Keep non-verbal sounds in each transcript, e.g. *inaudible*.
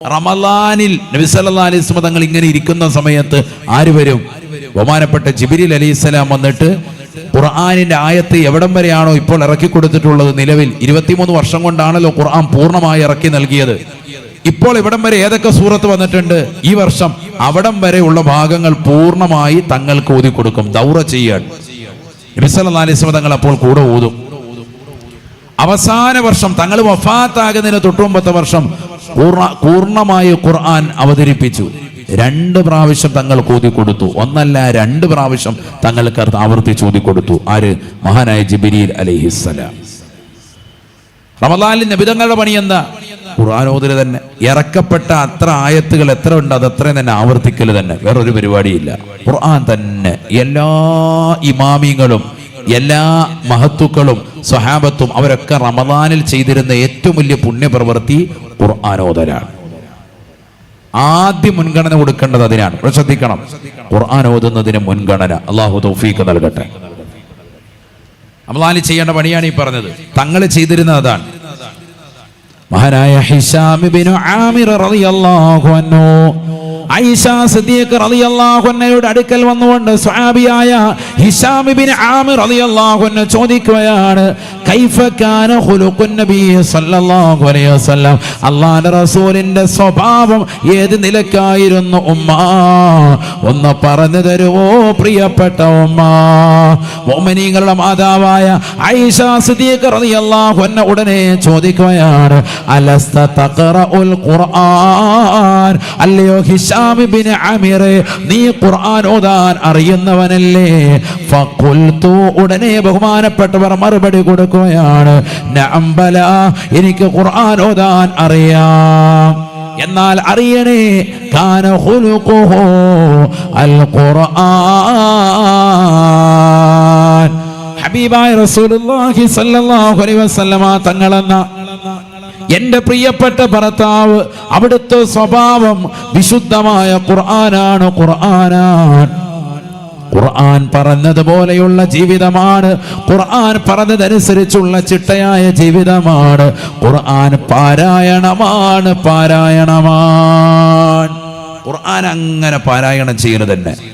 റമലാനിൽ നബിസല്ലാ അലൈഹി തങ്ങൾ ഇങ്ങനെ ഇരിക്കുന്ന സമയത്ത് ആര് വരും? ബഹുമാനപ്പെട്ട ജിബിരിൽ അലൈഹിസ്സലാം വന്നിട്ട് ഖുർആാനിന്റെ ആയത്ത് എവിടം വരെയാണോ ഇപ്പോൾ ഇറക്കി കൊടുത്തിട്ടുള്ളത് നിലവിൽ ഇരുപത്തിമൂന്ന് വർഷം കൊണ്ടാണല്ലോ ഖുർആൻ പൂർണമായി ഇറക്കി നൽകിയത്. ഇപ്പോൾ ഇവിടം വരെ ഏതൊക്കെ സൂറത്ത് വന്നിട്ടുണ്ട്? ഈ വർഷം അവിടം വരെ ഉള്ള ഭാഗങ്ങൾ പൂർണമായി തങ്ങൾക്ക് ഊതി കൊടുക്കും ദൗറ ചെയ്യാൻ. നബിസല്ലാ അലൈഹി തങ്ങൾ അപ്പോൾ കൂടെ ഊതും. അവസാന വർഷം തങ്ങൾ വഫാത്താകുന്നതിന് തൊട്ടുമ്പത്തെ വർഷം പൂർണ പൂർണമായി ഖുർആൻ അവതരിപ്പിച്ചു. രണ്ട് പ്രാവശ്യം തങ്ങൾ കൂതി കൊടുത്തു ഒന്നല്ല രണ്ട് പ്രാവശ്യം തങ്ങൾക്ക് ആവർത്തിച്ച് ഊതി കൊടുത്തു ആര്? മഹാനായ ജിബിരിയിൽ അലൈഹിസ്സലാം റമദാനിൽ നബിതങ്ങളുടെ പണി എന്താ ഖുർആാനോദിൽ തന്നെ. ഇറക്കപ്പെട്ട അത്ര ആയത്തുകൾ എത്ര ഉണ്ട്? അത് അത്രയും തന്നെ ആവർത്തിക്കൽ തന്നെ. വേറൊരു പരിപാടിയില്ല. ഖുർആൻ തന്നെ എല്ലാ ഇമാമിങ്ങളും എല്ലാ മഹത്തുക്കളും സ്വഹാബത്തും അവരൊക്കെ റമദാനിൽ ചെയ്തിരുന്ന ഏറ്റവും വലിയ പുണ്യപ്രവൃത്തി ഖുർആാനോദലാണ് ആദ്യം മുൻഗണന കൊടുക്കേണ്ടത് അതിനാണ്. ശ്രദ്ധിക്കണം. ഖുർആൻ ഓതുന്നതിന് മുൻഗണന. അള്ളാഹു തൗഫീഖ് നൽകട്ടെ. റമദാനിൽ ചെയ്യേണ്ട പണിയാണ് ഈ പറഞ്ഞത്. തങ്ങൾ ചെയ്തിരുന്നത് അതാണ്. മഹാനായ ഹിഷാം ഇബ്നു ആമിർ റളിയല്ലാഹു അൻഹു അടുക്കൽ വന്നുകൊണ്ട് ഇബ്നു ആമിർ ചോദിക്കുകയാണ് റസൂലിന്റെ സ്വഭാവം ഏത് നിലക്കായിരുന്നു ഉമ്മ ഒന്ന് പറഞ്ഞു തരുമോ പ്രിയപ്പെട്ട ഉമ്മ. മാതാവായ ഐഷ റളിയല്ലാഹു അൻഹ ഉടനെ ചോദിക്കുകയാണ് അലസ്ത തഖറഉൽ ഖുർആൻ? അല്ലയോ ഹിഷാം ഇബ്നു അമീറെ നീ ഖുർആൻ ഓതാൻ അറിയുന്നവനല്ലേ? ഫഖുൽതു ഉടനെ ബഹുമാനപ്പെട്ടവർ മറുപടി കൊടുക്കുകയാണ് നഅം ബല എനിക്ക് ഖുർആൻ ഓതാൻ അറിയാം. എന്നാൽ അറിയണേ കാന ഖുർആൻ ഹബീബായ റസൂലുള്ളാഹി സ്വല്ലല്ലാഹു അലൈഹി വസല്ലമ തങ്ങളെന്ന എന്റെ പ്രിയപ്പെട്ട ഭർത്താവ് അവിടുത്തെ സ്വഭാവം വിശുദ്ധമായ ഖുർആനാണ് ഖുർആനാണ് ഖുർആൻ പറഞ്ഞതുപോലെയുള്ള ജീവിതമാണ്. ഖുർആൻ പറഞ്ഞതനുസരിച്ചുള്ള ചിട്ടയായ ജീവിതമാണ്. ഖുർആൻ പാരായണമാണ് പാരായണമാണ്. ഖുർആൻ അങ്ങനെ പാരായണം ചെയ്യുന്നത് തന്നെ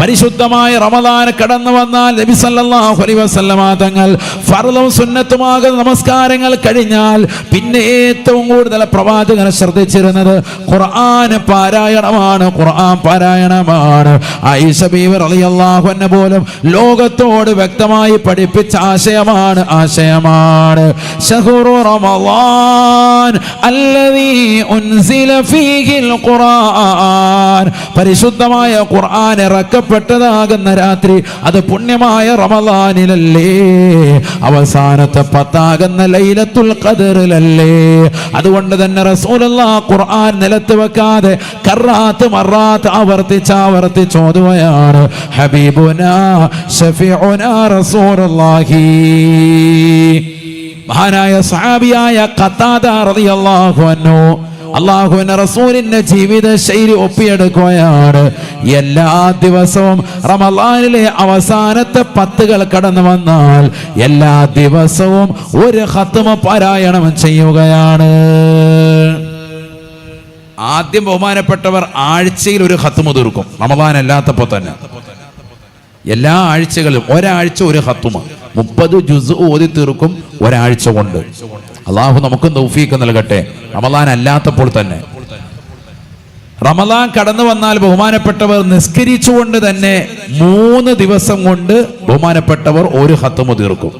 പരിശുദ്ധമായ റമദാൻ കടന്നു വന്നാൽ നബി സല്ലല്ലാഹു അലൈഹി വസല്ലമ തങ്ങൾ ഫർളും സുന്നത്തുമാകുന്ന നമസ്കാരങ്ങൾ കഴിഞ്ഞാൽ പിന്നെ ഏറ്റവും കൂടുതൽ പ്രവാചകൻ ശ്രദ്ധിച്ചിരുന്നത് ഖുർആൻ പാരായണമാണ് ഖുർആൻ പാരായണമാണ്. ആയിഷ ബീവി റളിയല്ലാഹു അൻഹ പോലും ലോകത്തോട് വ്യക്തമായി പഠിപ്പിച്ച ആശയമാണ് ആശയമാണ്. ഷഹുറു റമളാൻ അല്ലദീ ഉൻസില ഫീഹിൽ ഖുർആൻ. പരിശുദ്ധമായ ഖുർആൻ ഇറക്കപ്പെട്ടതാകുന്ന രാത്രി അത് പുണ്യമായ റമദാനിലല്ലേ. അവസാനത്തെ പത്താകുന്ന ലൈലത്തുൽ ഖദറിലല്ലേ. അതുകൊണ്ട് തന്നെ റസൂലുള്ള ഖുർആൻ നിലത്ത് വെക്കാതെ കറാത്ത് മറാത്ത് ആവർത്തിച്ച് ആവർത്തിച്ച് ഹബീബുനാ ഷഫീഉന റസൂലുള്ളാഹി. മഹാനായ സഹാബിയായ ഖത്താദ റളിയല്ലാഹു അൻഹു അള്ളാഹുവിന്റെ റസൂലിന്റെ ജീവിത ശൈലി ഒപ്പിയെടുക്കുകയാണ്. എല്ലാ ദിവസവും റമലാനിലെ അവസാനത്തെ പത്തുകൾ കടന്നു വന്നാൽ എല്ലാ ദിവസവും ഒരു ഹത്തുമ പാരായണം ചെയ്യുകയാണ്. ആദ്യം ബഹുമാനപ്പെട്ടവർ ആഴ്ചയിൽ ഒരു ഹത്തുമ തീർക്കും. റമലാൻ അല്ലാത്തപ്പോ തന്നെ. എല്ലാ ആഴ്ചകളിലും ഒരാഴ്ച ഒരു ഹത്തുമ മുപ്പത് ജുസ് ഓതി തീർക്കും ഒരാഴ്ച കൊണ്ട്. അള്ളാഹു നമുക്കും തൗഫീക്ക് നൽകട്ടെ. റമലാൻ അല്ലാത്തപ്പോൾ തന്നെ. റമലാൻ കടന്നു വന്നാൽ ബഹുമാനപ്പെട്ടവർ നിസ്കരിച്ചുകൊണ്ട് തന്നെ മൂന്ന് ദിവസം കൊണ്ട് ബഹുമാനപ്പെട്ടവർ ഒരു ഹത്തുമ തീർക്കും.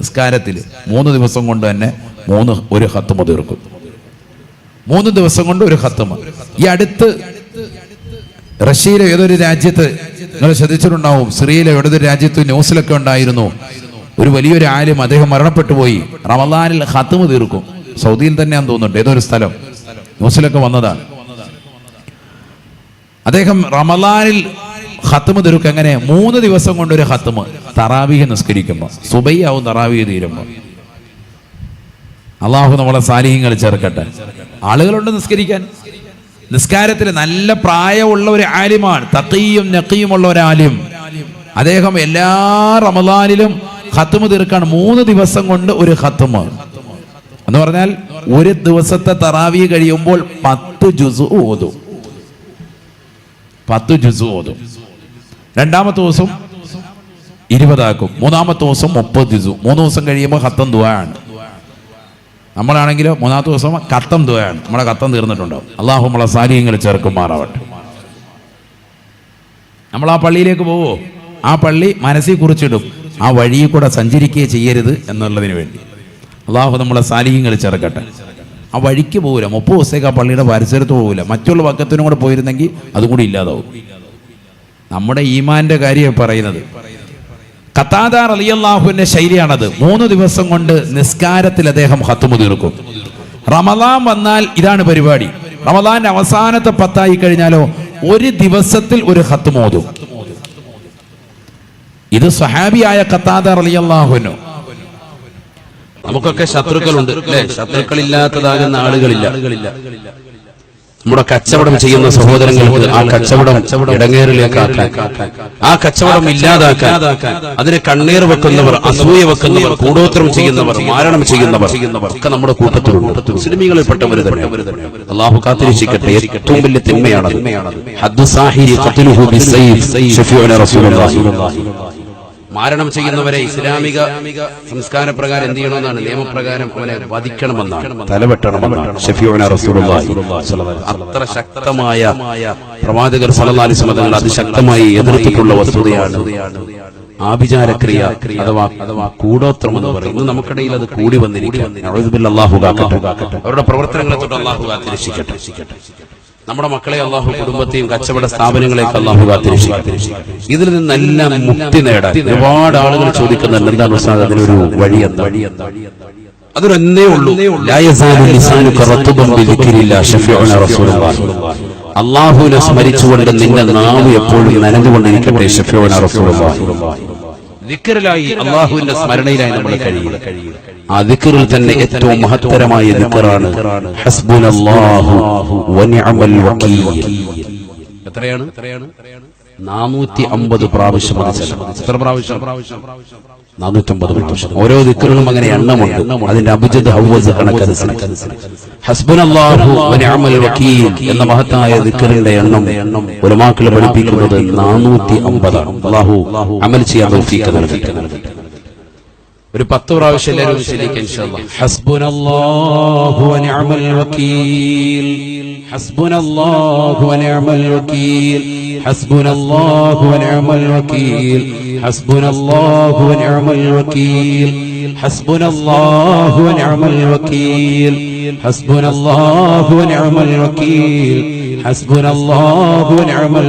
നിസ്കാരത്തിൽ മൂന്ന് ദിവസം കൊണ്ട് തന്നെ മൂന്ന് ഒരു ഹത്തുമ തീർക്കും. മൂന്ന് ദിവസം കൊണ്ട് ഒരു ഹത്തുമ ഈ അടുത്ത് റഷ്യയിലെ ഏതൊരു രാജ്യത്ത് നിങ്ങൾ ശ്രദ്ധിച്ചിട്ടുണ്ടാവും? സിറിയയിലെ ഏതൊരു രാജ്യത്ത് ന്യൂസിലൊക്കെ ഉണ്ടായിരുന്നു. ഒരു വലിയൊരു ആലും അദ്ദേഹം മരണപ്പെട്ടു പോയി. റമദാനിൽ ഹത്തുമ തീർക്കും. സൗദിയിൽ തന്നെയാന്ന് തോന്നുന്നുണ്ട്. ഏതൊരു സ്ഥലം? ന്യൂസിലൊക്കെ വന്നതാണ്. അദ്ദേഹം റമദാനിൽ ഹത്തുമ തീർക്കും. എങ്ങനെ? മൂന്ന് ദിവസം കൊണ്ട് ഒരു ഹത്തുമ തറാവിഹ് നിസ്കരിക്കുമ്പോൾ സുബയ്യാവും തറാവിഹ് തീരുമ്പോൾ അള്ളാഹു നമ്മളെ സാലിഹ്യങ്ങൾ ചേർക്കട്ടെ. ആളുകളുണ്ട് നിസ്കരിക്കാൻ. നിസ്കാരത്തിൽ നല്ല പ്രായമുള്ള ഒരു ആലിമാണ്. തക്കയും നക്കിയുമുള്ള ഒരു ആലിം. അദ്ദേഹം എല്ലാ റമദാനിലും ഖത്തുമ് തീർക്കാണ്. മൂന്ന് ദിവസം കൊണ്ട് ഒരു ഖത്തുമ്. എന്ന് പറഞ്ഞാൽ ഒരു ദിവസത്തെ തറാവി കഴിയുമ്പോൾ പത്ത് ജുസു ഓതും. പത്ത് ജുസു ഓതും. രണ്ടാമത്തെ ദിവസം ഇരുപതാക്കും. മൂന്നാമത്തെ ദിവസം മുപ്പത് ജുസു മൂന്ന് ദിവസം കഴിയുമ്പോൾ ഖത്തം ദുവാണ് നമ്മളാണെങ്കിലോ മൂന്നാമത്തെ ദിവസം കത്തം ദുവാണ് നമ്മളെ കത്തം തീർന്നിട്ടുണ്ടാവും. അള്ളാഹു നമ്മളെ സാരിയങ്ങൾ ചേർക്കുമാറാവട്ടെ നമ്മൾ ആ പള്ളിയിലേക്ക് പോവോ? ആ പള്ളി മനസ്സിൽ കുറിച്ചിടും. ആ വഴിയിൽ കൂടെ സഞ്ചരിക്കുകയേ ചെയ്യരുത് എന്നുള്ളതിന് വേണ്ടി. അള്ളാഹു നമ്മളെ സാലിഹ്യങ്ങൾ ചേർക്കട്ടെ. ആ വഴിക്ക് പോകില്ല മുപ്പത് ദിവസത്തേക്ക് ആ പള്ളിയുടെ പരിസരത്ത് പോകില്ല മറ്റുള്ള പക്കത്തിനും കൂടെ പോയിരുന്നെങ്കിൽ അതും കൂടി ഇല്ലാതാവും. നമ്മുടെ ഈമാന്റെ കാര്യം പറയുന്നത് ഖത്താദാർ അലിയല്ലാഹുവിന്റെ ശൈലിയാണത്. മൂന്ന് ദിവസം കൊണ്ട് നിസ്കാരത്തിൽ അദ്ദേഹം ഹത്തുമു തീർക്കും. റമദാൻ വന്നാൽ ഇതാണ് പരിപാടി. റമദാന്റെ അവസാനത്തെ പത്തായി കഴിഞ്ഞാലോ ഒരു ദിവസത്തിൽ ഒരു ഹത്തുമോതും ഇത് സഹാബിയായ കത്താദ അലിയല്ലാഹുവിനു നമുക്കൊക്കെ ശത്രുക്കളുണ്ട് അല്ലെ? ശത്രുക്കളില്ലാത്തതാകുന്ന ആളുകളില്ല. നമ്മുടെ കച്ചവടം ചെയ്യുന്ന സഹോദരങ്ങൾക്ക് ആ കച്ചവടം ഇടങ്ങേറിലേക്ക് ആ കച്ചവടം ഇല്ലാതാക്കാൻ അതിന് കണ്ണീർ വെക്കുന്നവർ അസൂയ വെക്കുന്നവർ കൂടോത്രം ചെയ്യുന്നവർ മാരണം ചെയ്യുന്നവർ ഒക്കെ നമ്മുടെ കൂട്ടത്തിലുണ്ട്. മുസ്ലിമീകളിൽപ്പെട്ടവർ തന്നെ അള്ളാഹു കാത്തിരിച്ചിക്കട്ടെ. ഏറ്റവും വലിയ തിന്മയാണ് മാരണം ചെയ്യുന്നവരെ ഇസ്ലാമിക സംസ്കാര പ്രകാരം എന്ത് ചെയ്യണമെന്നാണ്? നിയമപ്രകാരം അവനെ വധിക്കണമെന്നാണ്. തലവെട്ടണമെന്നാണ്. അത്ര ശക്തമായ പ്രവാചകർ അലൈഹി വസല്ലം അതിശക്തമായി എതിർത്തിട്ടുള്ള വസ്തുതയാണ് ആഭിചാരക്രിയ അഥവാ അഥവാ കൂടോത്രം എന്ന് പറയും. ഇന്ന് നമുക്കിടയിൽ അത് കൂടി വന്നിരിക്കും അവരുടെ പ്രവർത്തനങ്ങളെ തൊട്ട് അള്ളാഹു കാത്തിരക്ഷിക്കട്ടെ നമ്മുടെ മക്കളെ അള്ളാഹു കുടുംബത്തെയും കച്ചവട സ്ഥാപനങ്ങളെയൊക്കെ അള്ളാഹു കാത്തിരക്ഷിക്കട്ടെ ഇതിൽ നിന്നെല്ലാം മുക്തി നേടാൻ ഒരുപാട് ആളുകൾ ചോദിക്കുന്നുണ്ട് എന്താണ് ഉസ്താദ് അതിനൊരു വഴി എന്താ ഉള്ളൂ. ബിദിക്രില്ലാ ശഫീഉന റസൂലുള്ളാഹി അള്ളാഹുവിനെ സ്മരിച്ചുകൊണ്ട് നിന്റെ നാവ് എപ്പോഴും നനഞ്ഞുകൊണ്ടിരിക്കട്ടെ ഷഫീഉന റസൂലുള്ളാഹി ദിക്റിലായി അള്ളാഹുവിന്റെ സ്മരണയിലായി നമ്മൾ കഴിയുക. ആ ദിക്കറിൽ തന്നെ ഏറ്റവും മഹത്തരമായ ദിക്കറാണ് ഹസ്ബുനല്ലാഹു വനിഅമൽ വകീൽ എത്രയാണ്? നാനൂറ്റി എത്ര പ്രാവശ്യം? നാനൂറ്റമ്പത് പ്രാവശ്യം. ഓരോ ദിക്കറിനും അങ്ങനെ എണ്ണമുണ്ട്. അതിന്റെ വകീൽ എന്ന മഹത്തായ ദിക്കറിന്റെ എണ്ണം ഉലമാക്കൾ പഠിപ്പിക്കുന്നത് നാനൂറ്റി അമ്പതാണ് അള്ളാഹു അമൽ ചെയ്യാൻ നൽകി ഒരു പത്ത് പ്രാവശ്യം എല്ലാവരും ഇൻഷാല്ലാ ഹസ്ബുനല്ലാഹു വനിഅമൽ വകീൽ ഹസ്ബുനല്ലാഹു വനിഅമൽ വകീൽ ഹസ്ബുനല്ലാഹു വനിഅമൽ വകീൽ ഹസ്ബുനല്ലാഹു വനിഅമൽ വകീൽ ഹസ്ബുനല്ലാഹു വനിഅമൽ വകീൽ ഹസ്ബുനല്ലാഹു വനിഅമൽ വകീൽ ഹസ്ബുനല്ലാഹു വനിഅമൽ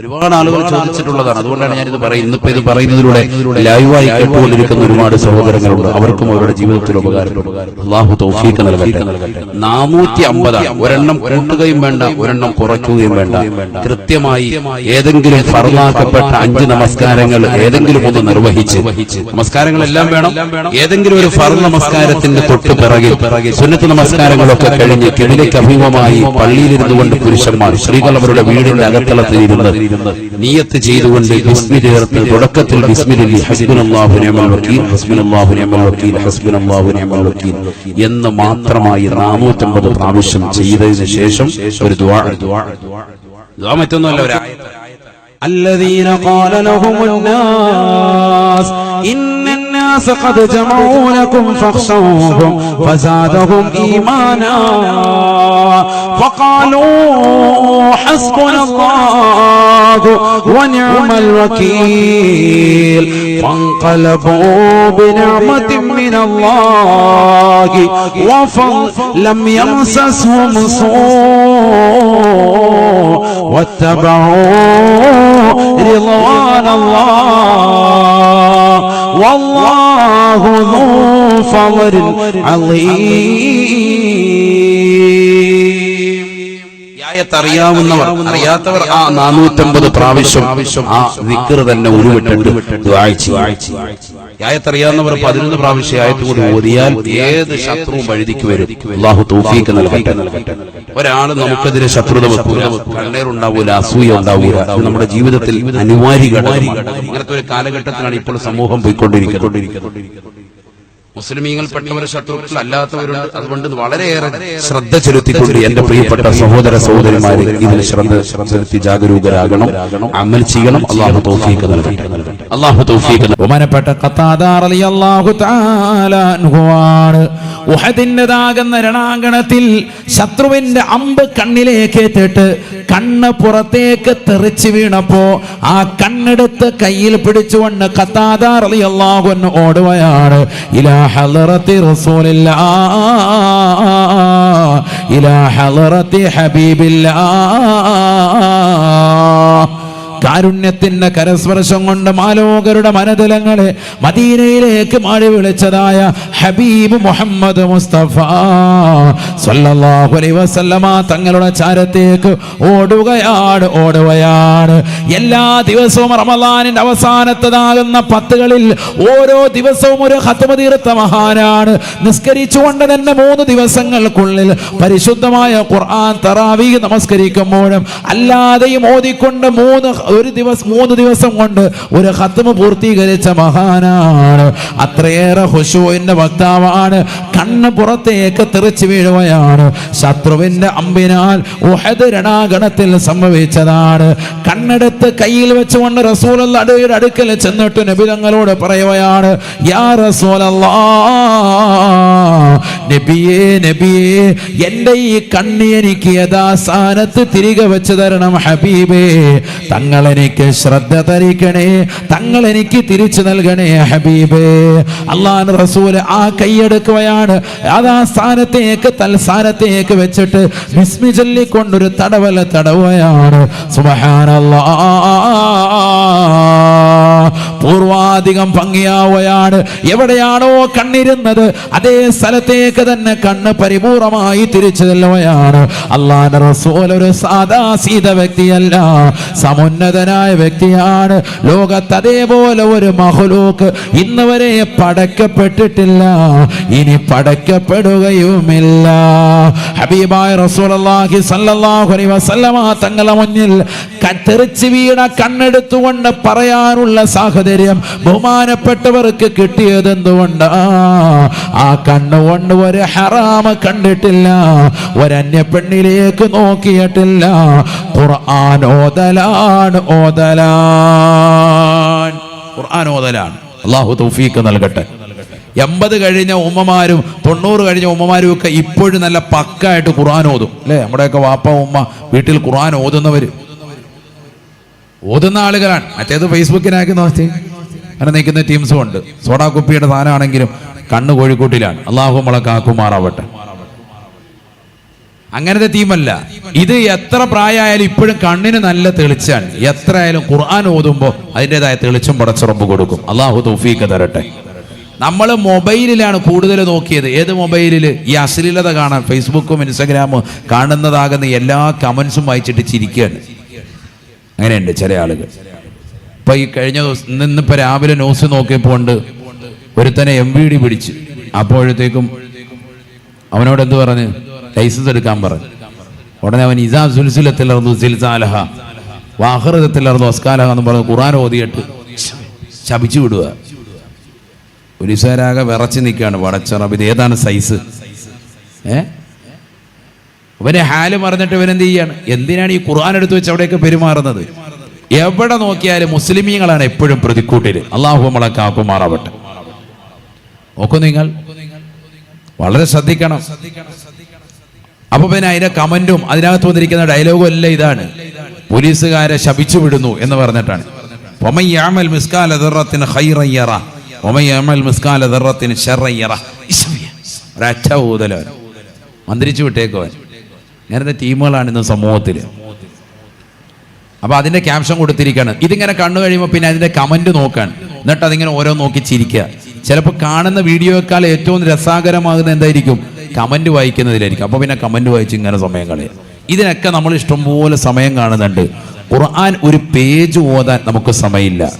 ഒരുപാട് ആളുകൾ ചോദിച്ചിട്ടുള്ളതാണ്. അതുകൊണ്ടാണ് ഞാനിത് പറയുന്നത്. ഇന്നിപ്പോ ഇത് പറയുന്നതിലൂടെ ലൈവായി കേട്ടുകൊണ്ടിരിക്കുന്ന ഒരുപാട് സഹോദരങ്ങളുണ്ട്. അവർക്കും അവരുടെ ജീവിതത്തിൽ ഉപകാരപ്പെടും അള്ളാഹു തൗഫീഖ് നൽകട്ടെ. നാനൂറ്റി അമ്പതാണ് ഒരെണ്ണം കൂട്ടുകയും വേണ്ട ഒരെണ്ണം കുറയ്ക്കുകയും വേണ്ട. കൃത്യമായി ഏതെങ്കിലും ഫർമാക്കപ്പെട്ട അഞ്ച് നമസ്കാരങ്ങൾ ഏതെങ്കിലും ഒന്ന് നിർവഹിച്ച് നമസ്കാരങ്ങളെല്ലാം വേണം. ഏതെങ്കിലും ഒരു ഫർ നമസ്കാരത്തിന്റെ തൊട്ട് പിറകിൽ സുന്നത്ത് നമസ്കാരങ്ങളൊക്കെ കഴിഞ്ഞ് കിടിലേക്ക് അഭിമുഖമായി പള്ളിയിലിരുന്നു കൊണ്ട് പുരുഷന്മാർ സ്ത്രീകൾ അവരുടെ വീടിന്റെ അകത്തളത്തിൽ ഇരുന്ന് നിയത്ത് ചെയ്തുകൊണ്ട് ബിസ്മി ചേർത്ത് തുടക്കത്തിൽ ബിസ്മിലിൽ ഹസ്ബുനല്ലാഹു നിഅമൽ വക്കീൽ ഹസ്ബുനല്ലാഹു നിഅമൽ വക്കീൽ ഹസ്ബുനല്ലാഹു നിഅമൽ വക്കീൽ എന്ന് മാത്രമായി 450 പ്രാവശ്യം ചെയ്തതിനു ശേഷം ഒരു ദുആ ദുആ ദുആ മറ്റൊന്നുമല്ല ഒരു ആയത്ത് الذين قال لهم الناس إن الناس قد جمعوا لكم فاخشوهم فزادهم إيمانا. فقالوا حسبنا الله ونعم الوكيل. فانقلبوا بنعمة من الله وفضل لم يمسسهم سوء. واتبعوا رضوان الله. والله ذو فضل عظيم ആയത്തറിയാവുന്നവർ അറിയാത്തവർ ആ നാനൂറ്റമ്പത് പ്രാവശ്യം ആ ദിക്കർ തന്നെ ഉരുവിട്ടിട്ട് ആയത്തറിയാവുന്നവർ പതിനൊന്ന് പ്രാവശ്യം ആയത്ത് കൂടി ഓതിയാൽ ഏത് ശത്രുവും വഴുതിക്ക് വരും. അള്ളാഹു തൗഫീക്ക് നൽകട്ടെ. ഒരാൾ നമുക്കെതിരെ ശത്രുത വെക്കൂല. കണ്ണേറുണ്ടാവൂല അസൂയ ഉണ്ടാവൂല. നമ്മുടെ ജീവിതത്തിൽ അനിവാര്യ ഇങ്ങനത്തെ ഒരു കാലഘട്ടത്തിലാണ് ഇപ്പോൾ സമൂഹം പോയിക്കൊണ്ടിരിക്കുന്നത്. മുസ്ലിമീങ്ങൾപ്പെട്ടവരെ ശത്രുക്കൾ അല്ലാത്തവരുണ്ട്. അതുകൊണ്ട് വളരെയേറെ ശ്രദ്ധ ചെലുത്തിക്കൊണ്ട് എന്റെ പ്രിയപ്പെട്ട സഹോദര സഹോദരിമാരെ ഇതിൽ ശ്രദ്ധ ചെലുത്തി ജാഗരൂകരാകണം. അമൽ ചെയ്യണം. അള്ളാഹു തൗഫീഖ് നൽകട്ടെ. രണാങ്കണത്തിൽ ശത്രുവിന്റെ അമ്പ് കണ്ണിലേക്ക് എത്തിട്ട് കണ്ണ് പുറത്തേക്ക് തെറിച്ചു വീണപ്പോ ആ കണ്ണെടുത്ത് കയ്യിൽ പിടിച്ചുകൊണ്ട് കത്താദാർ അലി അള്ളാഹു ഓടുകയാണ്. ഇലാ ഹലറത്തി റസൂലില്ലാ ഇലാ ഹളറത്തി ഹബീബില്ലാ കാരുണ്യത്തിന്റെ കരസ്പർശം കൊണ്ട് മാലോകരുടെ മനതലങ്ങളെ മദീനയിലേക്ക് മാഴി വിളിച്ചതായ ഹബീബ് മുഹമ്മദ് മുസ്തഫ സല്ലല്ലാഹു അലൈഹി വസല്ലമ തങ്ങളുടെ ചാരത്തേക്ക് ഓടുകയാണ് ഓടുകയാണ്. എല്ലാ ദിവസവും റമദാനിന്റെ അവസാനത്തതാകുന്ന പത്തുകളിൽ ഓരോ ദിവസവും ഒരു ഹത്തുമ തീർത്ത മഹാനാണ്. നിസ്കരിച്ചുകൊണ്ട് തന്നെ മൂന്ന് ദിവസങ്ങൾക്കുള്ളിൽ പരിശുദ്ധമായ ഖുർആൻ തറാവി നമസ്കരിക്കുമ്പോഴും അല്ലാതെയും ഓതിക്കൊണ്ട് മൂന്ന് ഒരു ദിവസം മൂന്ന് ദിവസം കൊണ്ട് ഒരു ഹത്തമ പൂർത്തീകരിച്ച മഹാനാണ്. അത്രയേറെ ഹുഷുവിന്റെ വക്താവാണ്. കണ്ണ് പുറത്തേക്ക് തെറിച്ചു വീഴുകയാണ്. ശത്രുവിന്റെ അമ്പിനാൽ ഉഹദ് രണാഗണത്തിൽ സംഭവിച്ചതാണ്. കണ്ണെടുത്ത് കയ്യിൽ വെച്ചുകൊണ്ട് റസൂൽ അടയുടെ അടുക്കൽ ചെന്നിട്ട് നബി തങ്ങളോട് പറയുകയാണ് യാ നബിയേ നബിയേ എന്റെ ഈ കണ്ണി എനിക്ക് യഥാസ്ഥാനത്ത് തിരികെ വെച്ചു തരണം ഹബീബേ. തങ്ങൾ എനിക്ക് ശ്രദ്ധ തരിക്കണേ തങ്ങൾ എനിക്ക് തിരിച്ചു നൽകണേ ഹബീബേ. അള്ളാൻ റസൂൽ ആ കൈയെടുക്കുകയാണ്. ആ സ്ഥാനത്തേക്ക് തൽസ്ഥാനത്തേക്ക് വെച്ചിട്ട് ബിസ്മി ചൊല്ലിക്കൊണ്ടൊരു തടവല തടവുകയാണ്. പൂർവാധികം ഭംഗിയാവുകയാണ്. എവിടെയാണോ കണ്ണിരുന്നത് അതേ സ്ഥലത്തേക്ക് തന്നെ കണ്ണ് പരിപൂർണമായി തിരിച്ചു ചെല്ലുകയാണ്. അള്ളാന്റെ റസൂൽ ഒരു സാധാ സീത വ്യക്തിയല്ല സമുന്നതനായ വ്യക്തിയാണ്. ലോകത്ത് അതേപോലെ ഒരു മഹലൂക്ക് ഇന്ന് വരെ പടക്കപ്പെട്ടിട്ടില്ല. ഇനി പടക്കപ്പെടുകയുമില്ല. ഹബീബായ സ്വല്ലല്ലാഹു അലൈഹി വസല്ലമ തങ്ങളെ മുന്നിൽ തെറിച്ച് വീണ കണ്ണെടുത്തുകൊണ്ട് പറയാനുള്ള സാഹചര്യം ബഹുമാനപ്പെട്ടവർക്ക് കിട്ടിയത് എന്തുകൊണ്ട് ആ കണ്ണുകൊണ്ട് ഒരു ഹറാമ കണ്ടിട്ടില്ല. ഒരന്യ പെണ്ണിലേക്ക് നോക്കിയിട്ടില്ല. ഖുർആൻ ഓതലാണ്. ഓതലാൻ. ഖുർആൻ ഓതലാണ്. അള്ളാഹു തൗഫീക്ക് നൽകട്ടെ. എൺപത് കഴിഞ്ഞ ഉമ്മമാരും തൊണ്ണൂറ് കഴിഞ്ഞ ഉമ്മമാരും ഒക്കെ ഇപ്പോഴും നല്ല പക്കായിട്ട് ഖുർആൻ ഓതും. അല്ലേ? നമ്മുടെയൊക്കെ വാപ്പ ഉമ്മ വീട്ടിൽ ഖുർആൻ ഓതുന്നവര്. ഓതുന്ന ആളുകളാണ്. മറ്റേത് ഫേസ്ബുക്കിനാക്കി നോക്കി. അങ്ങനെ നിൽക്കുന്ന ടീംസും ഉണ്ട്. സോഡാ കുപ്പിയുടെ സാധനമാണെങ്കിലും കണ്ണ് കോഴിക്കോട്ടിലാണ്. അള്ളാഹു നമ്മളെ കാക്കുമാറാവട്ടെ. അങ്ങനത്തെ തീമല്ല. ഇത് എത്ര പ്രായമായാലും ഇപ്പോഴും കണ്ണിന് നല്ല തെളിച്ചാണ്. എത്ര ആയാലും ഖുർആൻ ഓതുമ്പോൾ അതിന്റെതായ തെളിച്ചും പടച്ചുറമ്പ് കൊടുക്കും. അള്ളാഹു തൗഫീക്ക് തരട്ടെ. നമ്മൾ മൊബൈലിലാണ് കൂടുതൽ നോക്കിയത്. ഏത് മൊബൈലിൽ ഈ അശ്ലീലത കാണാൻ ഫേസ്ബുക്കും ഇൻസ്റ്റഗ്രാമും കാണുന്നതാകുന്ന എല്ലാ കമൻസും വായിച്ചിട്ട് ചിരിക്കുകയാണ് അങ്ങനെയുണ്ട് ചില ആളുകൾ. ഇപ്പൊ ഈ കഴിഞ്ഞ ദിവസം ഇന്നിപ്പോ രാവിലെ ന്യൂസ് നോക്കിയപ്പോൾ ഉണ്ട്. ഒരുത്തനെ എം വി ഡി പിടിച്ച്. അപ്പോഴത്തേക്കും അവനോട് എന്ത് പറഞ്ഞ്? ലൈസൻസ് എടുക്കാൻ പറഞ്ഞു. ഉടനെ അവൻ ഇസാ സുൽസുലത്തിലർന്നു സിൽസാലഹ. വാഹൃതത്തിലർന്നു അസ്കാലഹ എന്ന് പറഞ്ഞു ഖുറാൻ ഓതിയിട്ട് ശപിച്ചു വിടുക. പോലീസുകാരാകെ വിറച്ച് നിൽക്കുകയാണ് വടച്ചറബ് ഇത് ഏതാണ് സൈസ് ഏ? ഇവനെ ഹാൽ മറന്നിട്ട് ഇവനെന്ത് ചെയ്യാണ്? എന്തിനാണ് ഈ ഖുർആൻ എടുത്തു വെച്ച് അവിടെയൊക്കെ പെരുമാറുന്നത്? എവിടെ നോക്കിയാലും മുസ്ലിമീങ്ങളാണ് എപ്പോഴും പ്രതിക്കൂട്ടിൽ അള്ളാഹു നമ്മളെ കാക്കുമാറാവട്ടെ നോക്കൂ നിങ്ങൾ. വളരെ ശ്രദ്ധിക്കണം. അപ്പൊ പിന്നെ അതിന്റെ കമന്റും അതിനകത്ത് വന്നിരിക്കുന്ന ഡയലോഗും എല്ലാം ഇതാണ്. പോലീസുകാരെ ശപിച്ചു വിടുന്നു എന്ന് പറഞ്ഞിട്ടാണ്. ഒമയ്യാമൽ മിസ്കാല ദർറത്തിന് ഹൈറയ്യറ ഒമയ്യാമൽ മിസ്കാല ദർറത്തിന് ഷെറയ്യറ ഒരച്ച ഊതലവൻ മന്ത്രിച്ചു വിട്ടേക്കോ ഇങ്ങനത്തെ ടീമുകളാണ് ഇന്ന് സമൂഹത്തിൽ. അപ്പൊ അതിന്റെ ക്യാപ്ഷൻ കൊടുത്തിരിക്കുകയാണ് ഇതിങ്ങനെ കണ്ടു കഴിയുമ്പോൾ പിന്നെ അതിന്റെ കമന്റ് നോക്കാണ്. എന്നിട്ട് അതിങ്ങനെ ഓരോ നോക്കി ചിരിക്കുക. ചിലപ്പോൾ കാണുന്ന വീഡിയോയേക്കാൾ ഏറ്റവും രസാകരമാകുന്ന എന്തായിരിക്കും? കമന്റ് വായിക്കുന്നതിലായിരിക്കും. അപ്പോൾ പിന്നെ കമന്റ് വായിച്ച് ഇങ്ങനെ സമയം ഇതിനൊക്കെ നമ്മൾ ഇഷ്ടംപോലെ സമയം കാണുന്നുണ്ട്. ഖുർആൻ ഒരു പേജ് ഓതാൻ നമുക്ക് സമയമില്ല.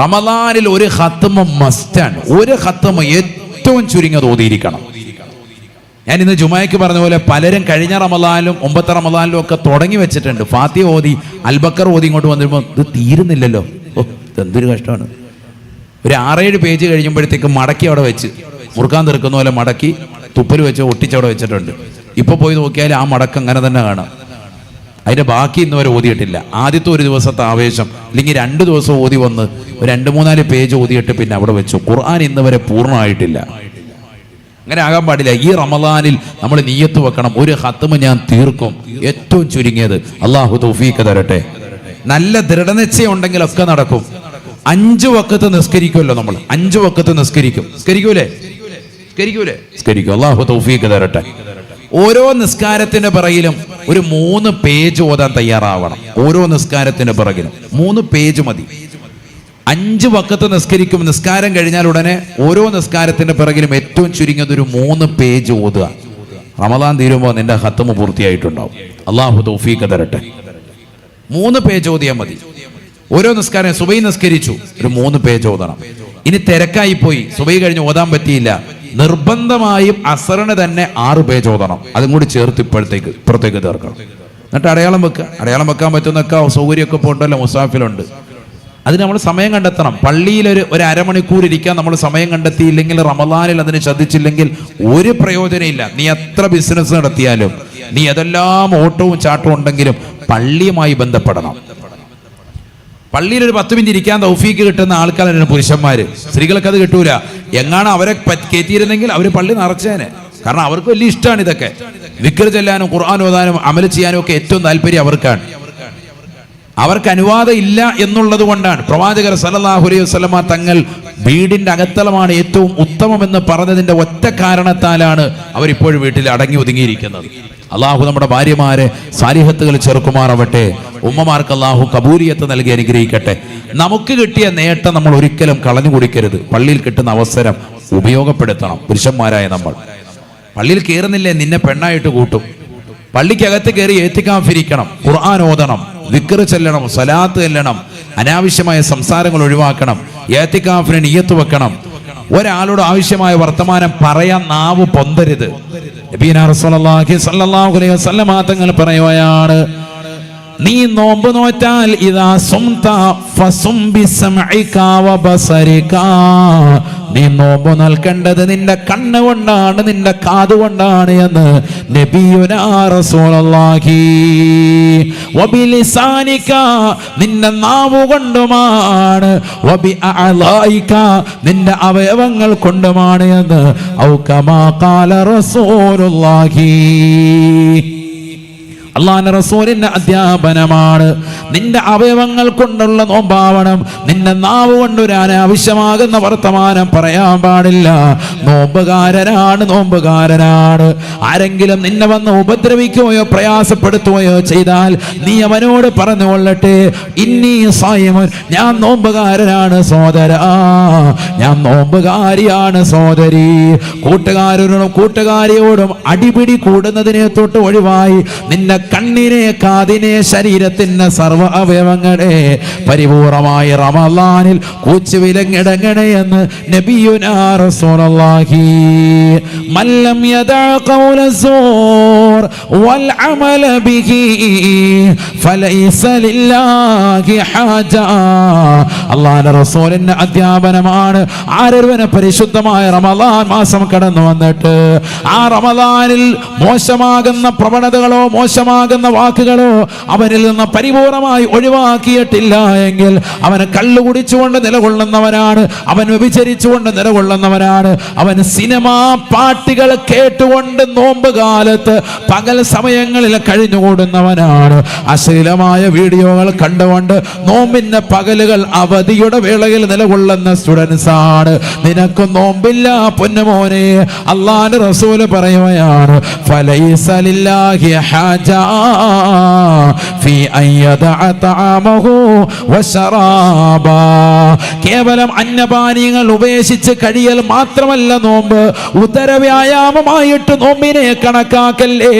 റമദാനിൽ ഒരു ഹത്തമ മസ്റ്റാണ് ഒരു ഹത്തമ ഏറ്റവും ചുരുങ്ങിയത് ഓതിയിരിക്കണം. ഞാൻ ഇന്ന് ജുമായ്ക്ക് പറഞ്ഞ പോലെ പലരും കഴിഞ്ഞ റമദാനിലും ഒമ്പത്തെ റമദാനിലും ഒക്കെ തുടങ്ങി വെച്ചിട്ടുണ്ട്. ഫാത്തി ഓതി അൽബക്കർ ഓതി ഇങ്ങോട്ട് വന്നിരുമ്പോൾ ഇത് തീരുന്നില്ലല്ലോ. ഓ ഇതെന്തൊരു കഷ്ടമാണ്. ഒരു ആറേഴ് പേജ് കഴിയുമ്പോഴത്തേക്ക് മടക്കി അവിടെ വെച്ച്. മുറുക്കാൻ തീർക്കുന്ന പോലെ മടക്കി. തുപ്പൽ വെച്ച് ഒട്ടിച്ചവിടെ വെച്ചിട്ടുണ്ട്. ഇപ്പൊ പോയി നോക്കിയാൽ ആ മടക്കം അങ്ങനെ തന്നെ കാണാം. അതിന്റെ ബാക്കി ഇന്ന് വരെ ഓതിയിട്ടില്ല. ആദ്യത്തെ ഒരു ദിവസത്തെ ആവേശം അല്ലെങ്കിൽ രണ്ട് ദിവസം ഓതി വന്ന് രണ്ട് മൂന്നാൽ പേജ് ഓതിയിട്ട് പിന്നെ അവിടെ വെച്ചു. ഖുർആൻ ഇന്ന് വരെ പൂർണമായിട്ടില്ല. അങ്ങനെ ആകാൻ പാടില്ല. ഈ റമദാനിൽ നമ്മൾ നീയത്ത് വെക്കണം. ഒരു ഹത്തുമ ഞാൻ തീർക്കും. ഏറ്റവും ചുരുങ്ങിയത് അള്ളാഹു തൗഫീഖ് തരട്ടെ. നല്ല ദൃഢനിശ്ചയം ഉണ്ടെങ്കിലൊക്കെ നടക്കും. അഞ്ചു വക്കത്ത് നിസ്കരിക്കുമല്ലോ നമ്മൾ. അഞ്ചു വക്കത്ത് നിസ്കരിക്കും. നിസ്കരിക്കൂലേ? അള്ളാഹു തരട്ടെ. ഓരോ നിസ്കാരത്തിന്റെ പിറകിലും ഒരു മൂന്ന് പേജ് ഓതാൻ തയ്യാറാവണം. ഓരോ നിസ്കാരത്തിന്റെ പിറകിലും. മൂന്ന് പേജ് മതി. അഞ്ച് വക്കത്ത് നിസ്കരിക്കും. നിസ്കാരം കഴിഞ്ഞാൽ ഉടനെ ഓരോ നിസ്കാരത്തിന്റെ പിറകിലും ഏറ്റവും ചുരുങ്ങിയത് ഒരു മൂന്ന് പേജ് ഓതുക. റമദാൻ തീരുമ്പോൾ നിന്റെ ഹത്തമ് പൂർത്തിയായിട്ടുണ്ടാവും. അള്ളാഹു തൗഫീഖ് തരട്ടെ. മൂന്ന് പേജ് ഓതിയാൽ മതി. ഓരോ നിസ്കാരം സുബൈ നിസ്കരിച്ചു. ഒരു മൂന്ന് പേജ് ഓതണം. ഇനി തിരക്കായി പോയി. സുബൈ കഴിഞ്ഞ് ഓതാൻ പറ്റിയില്ല. നിർബന്ധമായും അസറിന് തന്നെ ആറ് പേജ് ഓതണം. അതും കൂടി ചേർത്ത് ഇപ്പോഴത്തേക്ക് ഇപ്പുറത്തേക്ക് തീർക്കണം എന്നിട്ട് അടയാളം വെക്കുക അടയാളം വെക്കാൻ പറ്റുന്നൊക്കെ സൗകര്യമൊക്കെ പോണ്ടല്ലോ മുസാഫിലുണ്ട്. അതിന് നമ്മൾ സമയം കണ്ടെത്തണം. പള്ളിയിൽ ഒരു ഒരു അരമണിക്കൂർ ഇരിക്കാൻ നമ്മൾ സമയം കണ്ടെത്തിയില്ലെങ്കിൽ റമദാനിൽ അതിന് ശ്രദ്ധിച്ചില്ലെങ്കിൽ ഒരു പ്രയോജനമില്ല നീ എത്ര ബിസിനസ് നടത്തിയാലും നീ ഏതെല്ലാം ഓട്ടവും ചാട്ടവും ഉണ്ടെങ്കിലും പള്ളിയുമായി ബന്ധപ്പെടണം. പള്ളിയിൽ ഒരു പത്ത് മിനിറ്റ് ഇരിക്കാൻ തൗഫീക്ക് കിട്ടുന്ന ആൾക്കാരാണ് പുരുഷന്മാർ സ്ത്രീകൾക്ക് അത് കിട്ടൂല. എങ്ങാണ് അവരെ കയറ്റിയിരുന്നെങ്കിൽ അവർ പള്ളി നിറച്ചേനെ. കാരണം അവർക്ക് വലിയ ഇഷ്ടമാണ് ഇതൊക്കെ. വിക്ര ചെല്ലാനും ഖുർആൻ ഓതാനും അമല ചെയ്യാനും ഒക്കെ ഏറ്റവും താല്പര്യം അവർക്കാണ്. അവർക്ക് അനുവാദം ഇല്ല എന്നുള്ളത് കൊണ്ടാണ്. പ്രവാചകർ സല്ലല്ലാഹു വസ്ലമ തങ്ങൾ വീടിന്റെ അകത്തളമാണ് ഏറ്റവും ഉത്തമമെന്ന് പറഞ്ഞതിന്റെ ഒറ്റ കാരണത്താലാണ് അവരിപ്പോഴും വീട്ടിൽ അടങ്ങി ഒതുങ്ങിയിരിക്കുന്നത്. അള്ളാഹു നമ്മുടെ ഭാര്യമാരെ സാലിഹത്തുകൾ ചെറുക്കുമാറാവട്ടെ. ഉമ്മമാർക്ക് അള്ളാഹു കബൂരിയത്ത് നൽകി അനുഗ്രഹിക്കട്ടെ. നമുക്ക് കിട്ടിയ നേട്ടം നമ്മൾ ഒരിക്കലും കളഞ്ഞു കുടിക്കരുത്. പള്ളിയിൽ കിട്ടുന്ന അവസരം ഉപയോഗപ്പെടുത്തണം. പുരുഷന്മാരായ നമ്മൾ. പള്ളിയിൽ കയറുന്നില്ലേ നിന്നെ പെണ്ണായിട്ട് കൂട്ടും. പള്ളിക്കകത്ത് കയറി ഏത്തിക്കാഫിരിക്കണം. ഖുർആൻ ഓതണം. വിക്കറ് ചെല്ലണം. സലാത്ത് ചെല്ലണം. അനാവശ്യമായ സംസാരങ്ങൾ ഒഴിവാക്കണം. ഏത്തിക്കാഫിന് നീയത്ത് വെക്കണം. ഒരാളോട് ആവശ്യമായ വർത്തമാനം പറയാൻ നാവ് പൊന്തരുത്. റസൂലുള്ളാഹി സ്വല്ലല്ലാഹു അലൈഹി വസല്ലമ തങ്ങൾ പറയുകയാണ് നീ നോമ്പ് നോറ്റാൽ ഇതാ സുംത നീ നോമ്പ് നൽകേണ്ടത് നിന്റെ കണ്ണ് കൊണ്ടാണ് നിന്റെ കാത് കൊണ്ടാണ് എന്ന് റസൂലുള്ളാഹി. വബിലിസാനിക നിന്റെ നാവ് കൊണ്ടുമാണ് നിന്റെ അവയവങ്ങൾ കൊണ്ടുമാണ് എന്ന് ഔ കമാ ഖാല റസൂലുള്ളാഹി. അള്ളാന്റെ റസൂലിന്റെ അധ്യാപനമാണ്. നിന്റെ അവയവങ്ങൾ കൊണ്ടുള്ള നോമ്പാവണം നിന്റെ നാവ് കൊണ്ട് ഒരു അനാവശ്യമാകുന്ന വർത്തമാനം പറയാൻ പാടില്ല. നോമ്പുകാരനാണ് നോമ്പുകാരനാണ്. ആരെങ്കിലും നിന്നെ വന്ന് ഉപദ്രവിക്കുകയോ പ്രയാസപ്പെടുത്തുകയോ ചെയ്താൽ നീ അവനോട് പറഞ്ഞുകൊള്ളട്ടെ ഇന്നീ സായമൻ ഞാൻ നോമ്പുകാരനാണ് സോദര ഞാൻ നോമ്പുകാരിയാണ് സോദരി കൂട്ടുകാരോടും കൂട്ടുകാരിയോടും അടിപിടി കൂടുന്നതിനെ തൊട്ട് ഒഴിവായി നിന്റെ കണ്ണിനെ കാതിനെ ശരീരത്തിന്റെ സർവ അവയവങ്ങളെ പരിപൂർണമായി റമലാനിൽ കൂച്ചു വിലങ്ങിടങ്ങണേ എന്ന് നബിയുനാ റസൂലുള്ളാഹി. മല്ലം യദഅ ഖൗല സൂർ വൽ അമല ബിഹി ഫലൈസ ലില്ലാഹി ഹാജ. അള്ളാഹുവിന്റെ റസൂലിന്റെ അധ്യാപനമാണ് ആരൊരുവനെ പരിശുദ്ധമായ റമദാൻ മാസം കടന്നു വന്നിട്ട് ആ റമദാനിൽ മോശമാകുന്ന പ്രവണതകളോ മോശമാകുന്ന വാക്കുകളോ അവനിൽ നിന്ന് പരിപൂർണമായി ഒഴിവാക്കിയിട്ടില്ല എങ്കിൽ അവന് കള്ളു കുടിച്ചുകൊണ്ട് നിലകൊള്ളുന്നവനാണ് അവൻ വ്യഭിചരിച്ചുകൊണ്ട് നിലകൊള്ളുന്നവനാണ്. അവൻ സിനിമാ പാട്ടുകൾ കേട്ടുകൊണ്ട് നോമ്പ് കാലത്ത് പകൽ സമയങ്ങളിൽ കഴിഞ്ഞുകൂടുന്നവനാണ്. അശ്ലീലമായ വീഡിയോകൾ കണ്ടുകൊണ്ട് നോമ്പിന്റെ പകലുകൾ അവധിയുടെ വേളയിൽ നിലകൊള്ളുന്ന സ്റ്റുഡൻസ് ആണ്. നിനക്ക് നോമ്പില്ല പൊന്നുമോനെ അള്ളാന്റെ റസൂൽ പറയുകയാണ് ഫലൈസ ലില്ലാഹി ഹാജ في أن يدع طعامه وشرابا കേവലം അന്നപാനീയങ്ങൾ ഉപേക്ഷിച്ച് കഴിയൽ മാത്രമല്ല നോമ്പ് ഉദരവ്യായാമമായിട്ട് നോമ്പിനെ കണക്കാക്കല്ലേ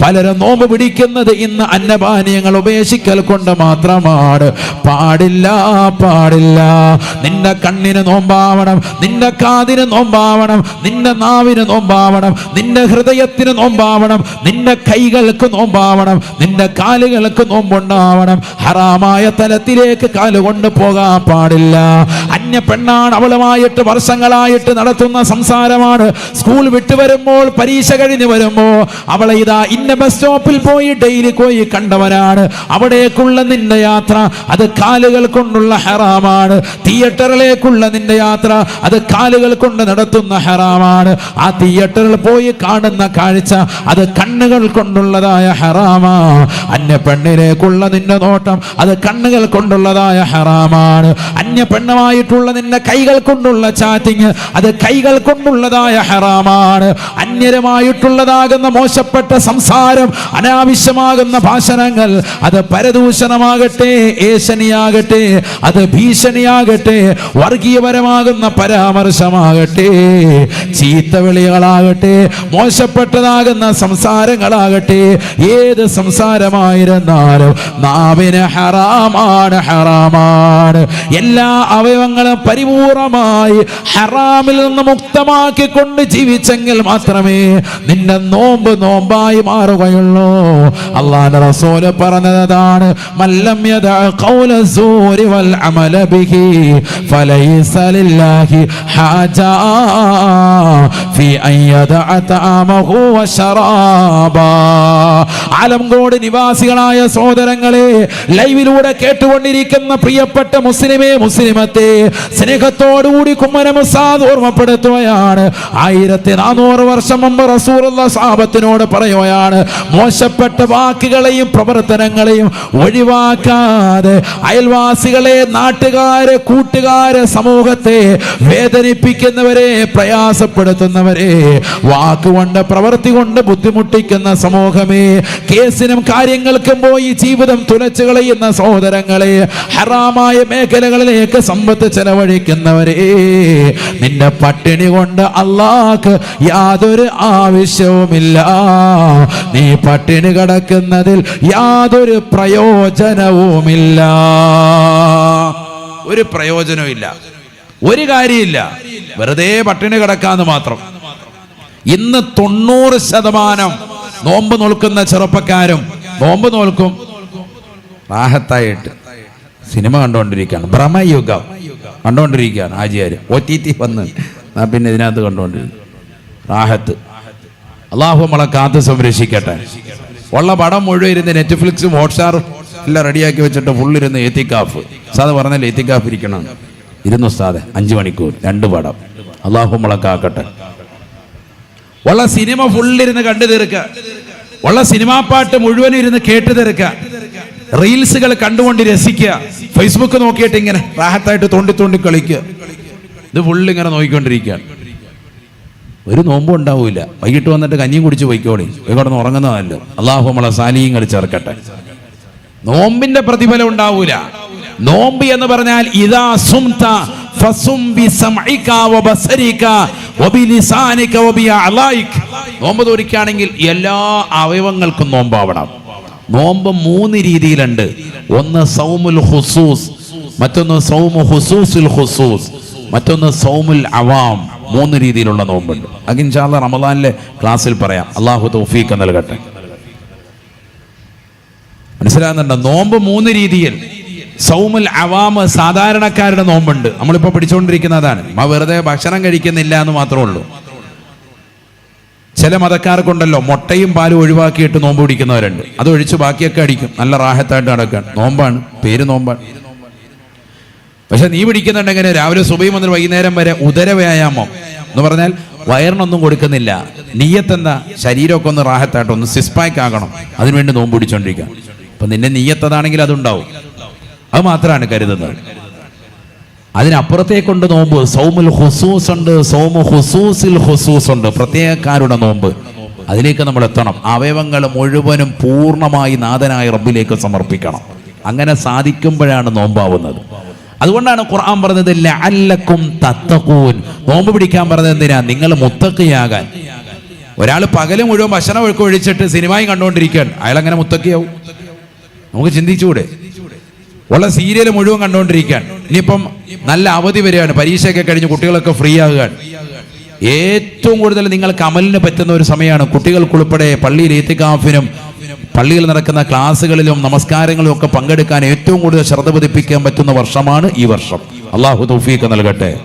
പലരും നോമ്പ് പിടിക്കുന്നത് ഇന്ന് അന്നപാനീയങ്ങൾ ഉപേക്ഷിക്കൽ കൊണ്ട് മാത്രമാണ് പാടില്ല പാടില്ല നിന്റെ കണ്ണിന് നോമ്പാവണം നിന്റെ കാതിന് നോമ്പാവണം നിന്റെ നാവിന് നോമ്പാവണം നിന്റെ ഹൃദയത്തിന് നോമ്പാവണം നിന്റെ കൈകൾക്ക് നോമ്പാവണം. നിന്റെ കാലുകൾക്ക് നോമ്പുണ്ടാവണം. ഹറാമായ തലത്തിലേക്ക് കാലുകൊണ്ട് പോകാൻ പാടില്ല. അന്യ പെണ്ണാണ് അവളുമായിട്ട് വർഷങ്ങളായിട്ട് നടത്തുന്ന സംസാരമാണ്. സ്കൂൾ വിട്ടു വരുമ്പോൾ പരീക്ഷ കഴിഞ്ഞ് വരുമ്പോ അവളെ ഇതാ ഇന്ന ബസ് സ്റ്റോപ്പിൽ പോയി ഡെയിലി പോയി കണ്ടവനാണ്. അവിടേക്കുള്ള നിന്റെ യാത്ര അത് കാലുകൾ കൊണ്ടുള്ള ഹറാമാണ്. തിയേറ്ററിലേക്കുള്ള നിന്റെ യാത്ര അത് കാലുകൾ കൊണ്ട് നടത്തുന്ന ഹറാമാണ്. ആ തിയേറ്ററിൽ പോയി കാണുന്ന കാഴ്ച അത് കണ്ണുകൾ കൊണ്ടുള്ളതായ ഹറാമാ. അന്യ പെണ്ണിലേക്കുള്ള നിന്റെ നോട്ടം അത് കണ്ണുകൾ കൊണ്ടുള്ളതായ ഹറാമാണ്. അന്യ പെണ്ണുമായിട്ടുള്ള നിന്റെ കൈകൾ കൊണ്ടുള്ള ചാറ്റിങ് അത് കൈകൾ കൊണ്ടുള്ളതായ ഹറാമാണ്. അന്യരുമായിട്ടുള്ളതാകുന്ന മോശപ്പെട്ട സംസാരം അനാവശ്യമാകുന്ന ഭാഷണങ്ങൾ അത് പരദൂഷണമാകട്ടെ ഏശനിയാകട്ടെ അത് ഭീഷണിയാകട്ടെ വർഗീയപരമാകുന്ന പരാമർശമാകട്ടെ ചീത്തവിളികളാകട്ടെ മോശപ്പെട്ടതാകുന്ന സംസാരങ്ങളാകട്ടെ ഏത് സംസാരമായിരുന്നാലും നാവിന് ഹറാമാണ് ഹറാമാണ്. എല്ലാ അവയവങ്ങളും പരിപൂർണമായി ഹറാമിൽ നിന്ന് മുക്തമാക്കി കൊണ്ട് ജീവിച്ചെങ്കിൽ മാത്രമേ നിന്റെ നോമ്പ് നോമ്പായി മാറുകയുള്ളൂ. അള്ളാന്റെ റസൂൽ പറഞ്ഞതാണ് മല്ലം വൽ അമല ബിഹി വശറാബാ ആലംകോട് നിവാസികളായ സഹോദരങ്ങളെ ലൈവിലൂടെ കേട്ടുകൊണ്ടിരിക്കുന്ന പ്രിയപ്പെട്ട മുസ്ലിമേ മുസ്ലിമത്തെ സ്നേഹത്തോടുകൂടി കുമ്മനമുസാദ് ഓർമ്മപ്പെടുത്തുകയാണ്. ആയിരത്തി നാനൂറ് വർഷം മുമ്പ് റസൂറുള്ള സാപത്തിനോട് പറയുകയാണ് മോശപ്പെട്ട വാക്കുകളെയും പ്രവർത്തനങ്ങളെയും ഒഴിവാക്കാതെ അയൽവാസികളെ നാട്ടുകാരെ കൂട്ടുകാരെ സമൂഹത്തെ വേദനിപ്പിക്കുന്നവരെ പ്രയാസപ്പെടുത്തുന്നവരെ വാക്കുകൊണ്ട് പ്രവൃത്തി കൊണ്ട് ബുദ്ധിമുട്ടിക്കുന്ന സമൂഹമേ കേസിനും കാര്യങ്ങൾക്കും പോയി ജീവിതം തുലച്ചു കളയുന്ന സഹോദരങ്ങളെ ഹറാമായ മേഖലകളിലേക്ക് സമ്പത്ത് ചെലവഴിക്കുന്നവരെ നിന്റെ പട്ടിണി കൊണ്ട് അള്ളാഹ് യാതൊരു ആവശ്യവുമില്ല. നീ പട്ടിണി കിടക്കുന്നതിൽ യാതൊരു പ്രയോജനവുമില്ല. ഒരു പ്രയോജനവുമില്ല ഒരു കാര്യമില്ല വെറുതെ പട്ടിണി കിടക്കാന്ന് മാത്രം. ഇന്ന് തൊണ്ണൂറ് ശതമാനം നോമ്പ് നോൽക്കുന്ന ചെറുപ്പക്കാരും നോമ്പ് നോൽക്കും. റാഹത്തായിട്ട് സിനിമ കണ്ടുകൊണ്ടിരിക്കുകയാണ് ഭ്രമയുഗം. കണ്ടുകൊണ്ടിരിക്കുകയാണ് ആചാര് ഒ ടി ടി വന്ന് പിന്നെ ഇതിനകത്ത് കണ്ടുകൊണ്ടിരുന്നു റാഹത്ത്. അള്ളാഹു നമ്മളെ കാത്ത് സംരക്ഷിക്കട്ടെ. ഉള്ള പടം മുഴുവൻ ഇരുന്ന് നെറ്റ്ഫ്ലിക്സും ഹോട്ട്സ്റ്റാറും എല്ലാം റെഡിയാക്കി വെച്ചിട്ട് ഫുള്ളിരുന്ന് എത്തിക്കാഫ്. സാദ് പറഞ്ഞല്ലേ എത്തിക്കാഫ് ഇരിക്കണം. ഇരുന്നു സാദെ അഞ്ചു മണിക്കൂർ രണ്ട് പടം. അള്ളാഹു നമ്മളെ കാക്കട്ടെ. ഉള്ള സിനിമ ഫുള്ളിരുന്ന് കണ്ടു തീർക്കുക ഉള്ള സിനിമാ പാട്ട് മുഴുവനും ഇരുന്ന് കേട്ടു തീർക്കുക റീൽസുകൾ കണ്ടുകൊണ്ട് രസിക്കുക ഫേസ്ബുക്ക് നോക്കിയിട്ട് ഇങ്ങനെ റാഹത്തായിട്ട് തോണ്ടി തോണ്ടി കളിക്കുക ഇത് ഫുള്ള് ഇങ്ങനെ നോക്കിക്കൊണ്ടിരിക്കുകയാണ് ഒരു നോമ്പും ഉണ്ടാവൂല. വൈകിട്ട് വന്നിട്ട് കഞ്ഞിയും കുടിച്ച് പോയിക്കോളി. കിടന്ന് ഉറങ്ങുന്നതല്ലോ. അള്ളാഹു നമ്മളെ സാലിയും കളിച്ചേർക്കട്ടെ നോമ്പിന്റെ പ്രതിഫലം ഉണ്ടാവൂല. നോമ്പ് എന്ന് പറഞ്ഞാൽ ഇതാ സുംത നോമ്പ് എല്ലാ അവയവങ്ങൾക്കും നോമ്പാവണം. നോമ്പ് മൂന്ന് രീതിയിലുണ്ട്. ഒന്ന് സൗമുൽ ഹുസൂസ് മറ്റൊന്ന് സൗമു ഹുസൂസുൽ ഹുസൂസ് മറ്റൊന്ന് സൗമുൽ അവാം. മൂന്ന് രീതിയിലുള്ള നോമ്പുണ്ട്. അത് ഇൻഷാല്ല റമദാനിലെ ക്ലാസ്സിൽ പറയാം. അള്ളാഹു തൗഫീഖ് നൽകട്ടെ. മനസ്സിലാകുന്നുണ്ട്? നോമ്പ് മൂന്ന് രീതിയിൽ. സൗമുൽ അവാമ് സാധാരണക്കാരുടെ നോമ്പുണ്ട്. നമ്മളിപ്പോ പിടിച്ചുകൊണ്ടിരിക്കുന്നതാണ്. വെറുതെ ഭക്ഷണം കഴിക്കുന്നില്ല എന്ന് മാത്രമേ ഉള്ളൂ. ചില മതക്കാർക്കുണ്ടല്ലോ മുട്ടയും പാലും ഒഴിവാക്കിയിട്ട് നോമ്പ് പിടിക്കുന്നവരുണ്ട്. അത് ഒഴിച്ച് ബാക്കിയൊക്കെ അടിക്കും. നല്ല റാഹത്തായിട്ട് നടക്കാൻ. നോമ്പാണ്. പേര് നോമ്പാണ്. പക്ഷെ നീ പിടിക്കുന്നുണ്ടെങ്കിൽ രാവിലെ സുബൈ മുതൽ വൈകുന്നേരം വരെ ഉദര വ്യായാമം എന്ന് പറഞ്ഞാൽ വയറിനൊന്നും കൊടുക്കുന്നില്ല. നീയത്തെന്താ? ശരീരമൊക്കെ ഒന്ന് റാഹത്തായിട്ട് ഒന്ന് സിസ്പാക്ക് ആകണം. അതിനുവേണ്ടി നോമ്പ് പിടിച്ചോണ്ടിരിക്കുക. അപ്പൊ നിന്റെ നീയത്തതാണെങ്കിൽ അതുണ്ടാവും. അത് മാത്രമാണ് കരുതുന്നത് അതിനപ്പുറത്തേക്കൊണ്ട് നോമ്പ് സൗമുൽ ഹുസൂസ് ഉണ്ട് സൗമു ഹുസൂസിൽ ഹുസൂസ് ഉണ്ട്. പ്രത്യേകക്കാരുടെ നോമ്പ്. അതിലേക്ക് നമ്മൾ എത്തണം. അവയവങ്ങൾ മുഴുവനും പൂർണമായി നാഥനായ റബ്ബിലേക്ക് സമർപ്പിക്കണം. അങ്ങനെ സാധിക്കുമ്പോഴാണ് നോമ്പാവുന്നത്. അതുകൊണ്ടാണ് ഖുർആൻ പറഞ്ഞത് ലഅല്ലക്കും തത്തക്കൂൻ നോമ്പ് പിടിക്കാൻ പറഞ്ഞത് എന്തിനാ? നിങ്ങൾ മുത്തക്കിയാകാൻ ഒരാൾ പകൽ മുഴുവൻ ഭക്ഷണം ഒഴുക്കൊഴിച്ചിട്ട് സിനിമയും കണ്ടുകൊണ്ടിരിക്കുകയാണ്. അയാൾ അങ്ങനെ മുത്തക്കിയാവും നമുക്ക് ചിന്തിച്ചുകൂടെ? ഉള്ള സീരിയൽ മുഴുവൻ കണ്ടുകൊണ്ടിരിക്കുകയാണ്. ഇനിയിപ്പം നല്ല അവധി വരികയാണ്. പരീക്ഷയൊക്കെ കഴിഞ്ഞ് കുട്ടികളൊക്കെ ഫ്രീ ആകുകയാണ്. ഏറ്റവും കൂടുതൽ നിങ്ങൾക്ക് അമലിന് പറ്റുന്ന ഒരു സമയമാണ്. കുട്ടികൾക്കുൾപ്പെടെ പള്ളിയിൽ ഏത്തിക്കാഫിനും പള്ളിയിൽ നടക്കുന്ന ക്ലാസ്സുകളിലും നമസ്കാരങ്ങളിലും ഒക്കെ പങ്കെടുക്കാൻ ഏറ്റവും കൂടുതൽ ശ്രദ്ധ പതിപ്പിക്കാൻ പറ്റുന്ന വർഷമാണ് ഈ വർഷം. അള്ളാഹു തൗഫീഖ് നൽകട്ടെ.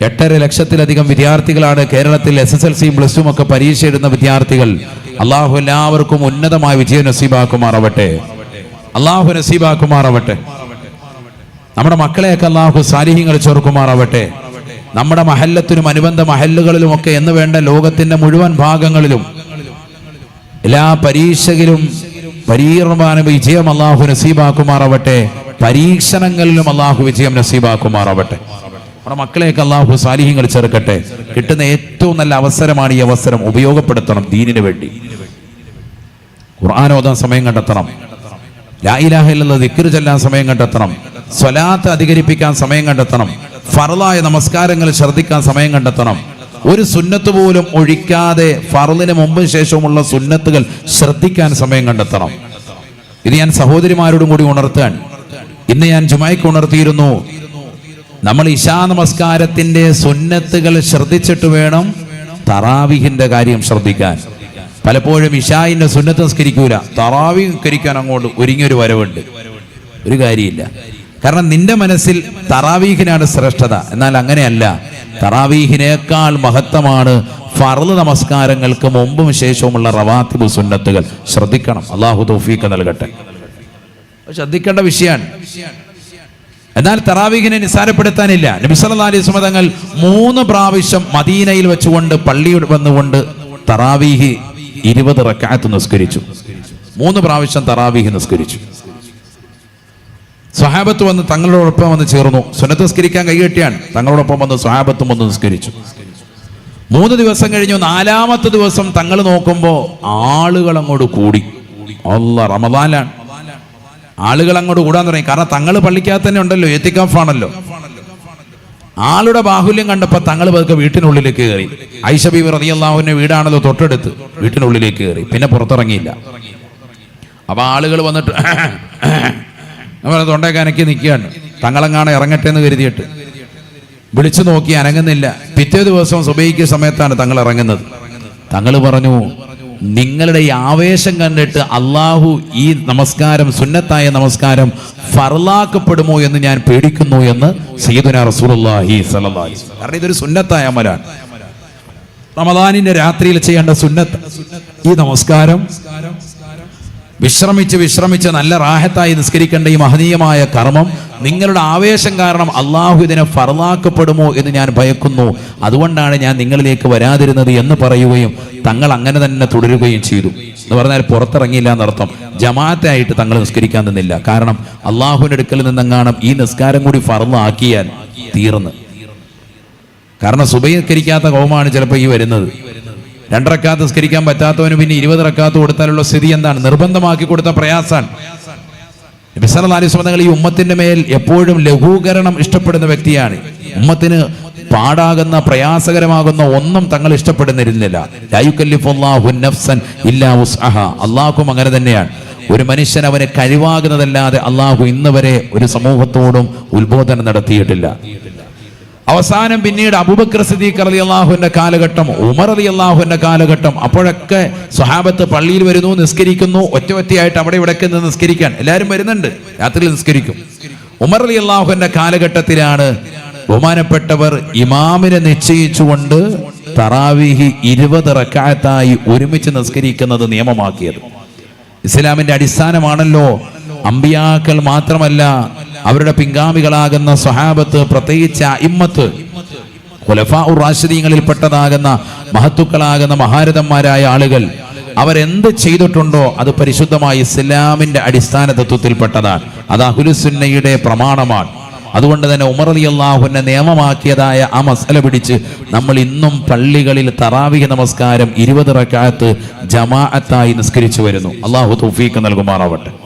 എട്ടര ലക്ഷത്തിലധികം വിദ്യാർത്ഥികളാണ് കേരളത്തിൽ എസ് എസ് എൽ സിയും പ്ലസ് ടുമൊക്കെ പരീക്ഷ എഴുതുന്ന വിദ്യാർത്ഥികൾ. അള്ളാഹു എല്ലാവർക്കും ഉന്നതമായ വിജയം നസീബാക്കുമാറാവട്ടെ. അള്ളാഹു നസീബാക്കുമാറാവട്ടെ. നമ്മുടെ മക്കളെയൊക്കെ അള്ളാഹു സാലിഹ്യങ്ങൾ ചേർക്കുമാറാവട്ടെ. നമ്മുടെ മഹല്ലത്തിനും അനുബന്ധ മഹല്ലുകളിലും ഒക്കെ എന്ന് വേണ്ട ലോകത്തിന്റെ മുഴുവൻ ഭാഗങ്ങളിലും എല്ലാ പരീക്ഷയിലും പരീർമാന വിജയം അള്ളാഹു നസീബാക്കുമാറാവട്ടെ. പരീക്ഷണങ്ങളിലും അള്ളാഹു വിജയം നസീബാക്കുമാറാവട്ടെ. നമ്മുടെ മക്കളെയൊക്കെ അള്ളാഹു സാലിഹ്യങ്ങൾ ചേർക്കട്ടെ. കിട്ടുന്ന ഏറ്റവും നല്ല അവസരമാണ് ഈ അവസരം ഉപയോഗപ്പെടുത്തണം ദീനിനു വേണ്ടി. ഖുർആൻ ഓതാൻ സമയം കണ്ടെത്തണം. ലായിലാഹിലുള്ള ദിക്കറ് ചെല്ലാൻ സമയം കണ്ടെത്തണം. സ്വലാത്ത് അധികരിപ്പിക്കാൻ സമയം കണ്ടെത്തണം. ഫറലായ നമസ്കാരങ്ങൾ ശ്രദ്ധിക്കാൻ സമയം കണ്ടെത്തണം. ഒരു സുന്നത്ത് പോലും ഒഴിക്കാതെ ഫറലിന് മുമ്പും ശേഷവുമുള്ള സുന്നത്തുകൾ ശ്രദ്ധിക്കാൻ സമയം കണ്ടെത്തണം. ഇത് ഞാൻ സഹോദരിമാരോടും കൂടി ഉണർത്താൻ ഇന്ന് ഞാൻ ജുമായിക്ക് ഉണർത്തിയിരുന്നു. നമ്മൾ ഇശാ നമസ്കാരത്തിന്റെ സുന്നത്തുകൾ ശ്രദ്ധിച്ചിട്ട് വേണം തറാവിഹിന്റെ കാര്യം ശ്രദ്ധിക്കാൻ. പലപ്പോഴും ഇഷായിന്റെ സുന്നത്ത് സംസ്കരിക്കൂല തറാവി കരിക്കാൻ അങ്ങോട്ട് ഒരുങ്ങിയൊരു വരവുണ്ട്. ഒരു കാര്യമില്ല. കാരണം നിന്റെ മനസ്സിൽ തറാവീഹിനാണ് ശ്രേഷ്ഠത. എന്നാൽ അങ്ങനെയല്ല. തറാവീഹിനേക്കാൾ മഹത്തമാണ് ഫർൾ നമസ്കാരങ്ങൾക്ക് മുമ്പും ശേഷവുമുള്ള റവാത്തിബ് സുന്നത്തുകൾ. ശ്രദ്ധിക്കണം. അള്ളാഹു തൗഫീഖ് നൽകട്ടെ. ശ്രദ്ധിക്കേണ്ട വിഷയമാണ് എന്നാൽ തറാവീഹിനെ നിസ്സാരപ്പെടുത്താനില്ല. നബി സല്ലല്ലാഹു അലൈഹി തങ്ങൾ മൂന്ന് പ്രാവശ്യം മദീനയിൽ വെച്ചുകൊണ്ട് പള്ളിയിൽ വന്നുകൊണ്ട് തറാവീഹി ഇരുപത് റക്കാത്ത് നിസ്കരിച്ചു. മൂന്ന് പ്രാവശ്യം തറാവീഹ് നിസ്കരിച്ചു. സ്വഹാബത്ത് വന്ന് തങ്ങളോടൊപ്പം വന്ന് ചേർന്നു. സ്വനത്ത് നിസ്കരിക്കാൻ കൈകെട്ടിയാണ്. തങ്ങളോടൊപ്പം വന്ന് സ്വഹാബത്തും വന്ന് നിസ്കരിച്ചു. മൂന്ന് ദിവസം കഴിഞ്ഞു. നാലാമത്തെ ദിവസം തങ്ങൾ നോക്കുമ്പോൾ ആളുകൾ അങ്ങോട്ട് കൂടി. അല്ല റമദാനാണ് ആളുകൾ അങ്ങോട്ട് കൂടാൻ തുടങ്ങി. കാരണം തങ്ങൾ പള്ളിക്കകത്ത് തന്നെ ഉണ്ടല്ലോ. എത്തിക്കാഫാണല്ലോ. ആളുടെ ബാഹുല്യം കണ്ടപ്പോൾ തങ്ങൾ പതുക്കെ വീട്ടിനുള്ളിലേക്ക് കയറി ഐഷബി ബീവി റതിയല്ലാഹുവിന്റെ വീടാണല്ലോ തൊട്ടടുത്ത്. വീട്ടിനുള്ളിലേക്ക് കയറി പിന്നെ പുറത്തിറങ്ങിയില്ല. അപ്പൊ ആളുകൾ വന്നിട്ട് *clears throat* നമ്മൾ തൊണ്ടയൊക്കെ അനക്കി നിൽക്കുകയാണ് തങ്ങളെങ്ങാണ് ഇറങ്ങട്ടെ എന്ന് കരുതിയിട്ട്. വിളിച്ചു നോക്കി അനങ്ങുന്നില്ല. പിറ്റേ ദിവസം സുബൈക്ക് സമയത്താണ് തങ്ങൾ ഇറങ്ങുന്നത്. തങ്ങൾ പറഞ്ഞു നിങ്ങളുടെ ഈ ആവേശം കണ്ടിട്ട് അള്ളാഹു ഈ നമസ്കാരം സുന്നത്തായ നമസ്കാരം ഫർലാക്കപ്പെടുമോ എന്ന് ഞാൻ പേടിക്കുന്നു എന്ന് റസൂലുള്ളാഹി. കാരണം ഇതൊരു സുന്നത്തായ അമലാണ് റമദാനിന്റെ രാത്രിയിൽ ചെയ്യേണ്ട സുന്നത്ത് ഈ നമസ്കാരം വിശ്രമിച്ച് വിശ്രമിച്ച് നല്ല റാഹത്തായി നിസ്കരിക്കേണ്ട ഈ മഹനീയമായ കർമ്മം നിങ്ങളുടെ ആവേശം കാരണം അള്ളാഹു ഇതിനെ ഫറലാക്കപ്പെടുമോ എന്ന് ഞാൻ ഭയക്കുന്നു. അതുകൊണ്ടാണ് ഞാൻ നിങ്ങളിലേക്ക് വരാതിരുന്നത് എന്ന് പറയുകയും തങ്ങൾ അങ്ങനെ തന്നെ തുടരുകയും ചെയ്തു. എന്ന് പറഞ്ഞാൽ പുറത്തിറങ്ങിയില്ല എന്നർത്ഥം. ജമാഅത്തായിട്ട് തങ്ങൾ നിസ്കരിക്കാൻ നിന്നില്ല. കാരണം അള്ളാഹുവിന്റെ അടുക്കൽ നിന്നെങ്ങാണം ഈ നിസ്കാരം കൂടി ഫറലാക്കിയാൽ തീർന്ന്. കാരണം സുബൈസ്കരിക്കാത്ത കോമാണ് ചിലപ്പോൾ ഈ വരുന്നത്. രണ്ടറക്കാത്ത് നിസ്കരിക്കാൻ പറ്റാത്തവന് പിന്നെ ഇരുപത് റക്കാത്ത് കൊടുത്താലുള്ള സ്ഥിതി എന്താണ്? നിർബന്ധമാക്കി കൊടുത്ത പ്രയാസാണ്. ഈ ഉമ്മത്തിന്റെ മേൽ എപ്പോഴും ലഘൂകരണം ഇഷ്ടപ്പെടുന്ന വ്യക്തിയാണ്. ഉമ്മത്തിന് പാടാകുന്ന പ്രയാസകരമാകുന്ന ഒന്നും തങ്ങൾ ഇഷ്ടപ്പെടുന്നിരുന്നില്ല. അള്ളാഹും അങ്ങനെ തന്നെയാണ്. ഒരു മനുഷ്യൻ അവന് കഴിവാകുന്നതല്ലാതെ അള്ളാഹു ഇന്ന് വരെ ഒരു സമൂഹത്തോടും ഉത്ബോധനം നടത്തിയിട്ടില്ല. അവസാനം പിന്നീട് അബൂബക്കർ സിദ്ദീഖ് അലി അള്ളാഹുവിന്റെ കാലഘട്ടം ഉമർ അലി അള്ളാഹുവിന്റെ കാലഘട്ടം അപ്പോഴൊക്കെ സ്വഹാബത്ത് പള്ളിയിൽ വരുന്നു നിസ്കരിക്കുന്നു ഒറ്റ ഒറ്റയായിട്ട് അവിടെ ഇവിടെ നിന്ന് നിസ്കരിക്കാൻ. എല്ലാവരും വരുന്നുണ്ട്. രാത്രിയിൽ നിസ്കരിക്കും. ഉമർ അലി അള്ളാഹുവിന്റെ കാലഘട്ടത്തിലാണ് ബഹുമാനപ്പെട്ടവർ ഇമാമിനെ നിശ്ചയിച്ചുകൊണ്ട് തറാവിഹി ഇരുപത് റക്കായത്തായി ഒരുമിച്ച് നിസ്കരിക്കുന്നത് നിയമമാക്കിയത്. ഇസ്ലാമിന്റെ അടിസ്ഥാനമാണല്ലോ. അമ്പിയാക്കൾ മാത്രമല്ല അവരുടെ പിൻഗാമികളാകുന്ന സ്വഹാബത്ത് പ്രത്യേകിച്ച് ഇമ്മത്ത് റാഷിദീങ്ങളിൽപ്പെട്ടതാകുന്ന മഹത്തുക്കളാകുന്ന മഹാരഥന്മാരായ ആളുകൾ അവരെന്ത് ചെയ്തിട്ടുണ്ടോ അത് പരിശുദ്ധമായ ഇസ്ലാമിന്റെ അടിസ്ഥാന തത്വത്തിൽപ്പെട്ടതാണ് അത് അഹുലുസുന്നയുടെ പ്രമാണമാണ്. അതുകൊണ്ട് തന്നെ ഉമർ അലി അള്ളാഹുവിനെ നിയമമാക്കിയതായ ആ മസല പിടിച്ച് നമ്മൾ ഇന്നും പള്ളികളിൽ തറാവിക നമസ്കാരം ഇരുപത് റക്കാത്ത് ജമാഅത്തായി നിസ്കരിച്ചു വരുന്നു. അള്ളാഹു തൗഫീക്ക് നൽകുമാറാവട്ടെ.